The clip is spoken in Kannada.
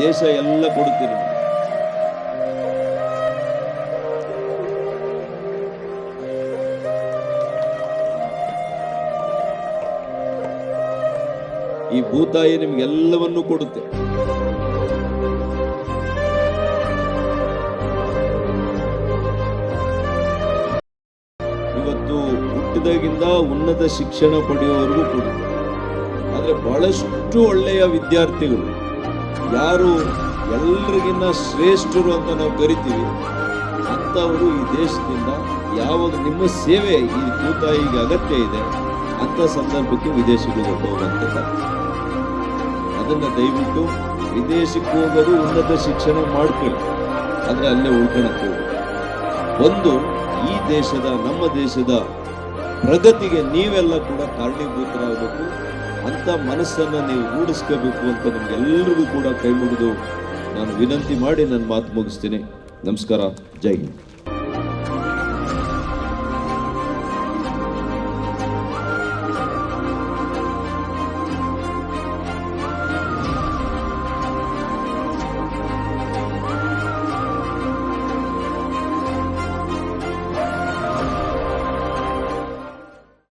ದೇಶ ಎಲ್ಲ ಕೊಡುತ್ತೆ ಈ ಭೂತಾಯಿ ನಿಮ್ಗೆಲ್ಲವನ್ನೂ ಕೊಡುತ್ತೆ. ಇವತ್ತು ಹುಟ್ಟಿದಾಗಿಂದ ಉನ್ನತ ಶಿಕ್ಷಣ ಪಡೆಯುವವರೆಗೂ ಕೊಡುತ್ತೆ. ಆದರೆ ಬಹಳಷ್ಟು ಒಳ್ಳೆಯ ವಿದ್ಯಾರ್ಥಿಗಳು ಯಾರು ಎಲ್ರಿಗಿನ್ನ ಶ್ರೇಷ್ಠರು ಅಂತ ನಾವು ಕರಿತೀವಿ, ಅಂಥವರು ಈ ದೇಶದಿಂದ ಯಾವಾಗ ನಿಮ್ಮ ಸೇವೆ ಈ ತೂತಾಯಿಗೆ ಅಗತ್ಯ ಇದೆ, ಅಂಥ ಸಂದರ್ಭಕ್ಕೆ ವಿದೇಶಕ್ಕೆ ಹೋಗುವಂಥದ್ದು ಅದನ್ನು ದಯವಿಟ್ಟು ವಿದೇಶಕ್ಕೆ ಹೋಗೋದು ಉನ್ನತ ಶಿಕ್ಷಣ ಮಾಡ್ಕೊಳ್ಳಿ, ಆದರೆ ಅಲ್ಲೇ ಉಳ್ಕೊಳಕ್ಕೆ ಒಂದು, ಈ ದೇಶದ, ನಮ್ಮ ದೇಶದ ಪ್ರಗತಿಗೆ ನೀವೆಲ್ಲ ಕೂಡ ಕಾರಣೀಭೂತರಾಗಬೇಕು. ಅಂತ ಮನಸ್ಸನ್ನು ನೀವು ರೂಢಿಸ್ಕೋಬೇಕು ಅಂತ ನಿಮಗೆಲ್ಲರಿಗೂ ಕೂಡ ಕೈ ಮುಗಿದು ನಾನು ವಿನಂತಿ ಮಾಡಿ ನನ್ನ ಮಾತು ಮುಗಿಸ್ತೀನಿ. ನಮಸ್ಕಾರ. ಜೈ ಹಿಂದ್.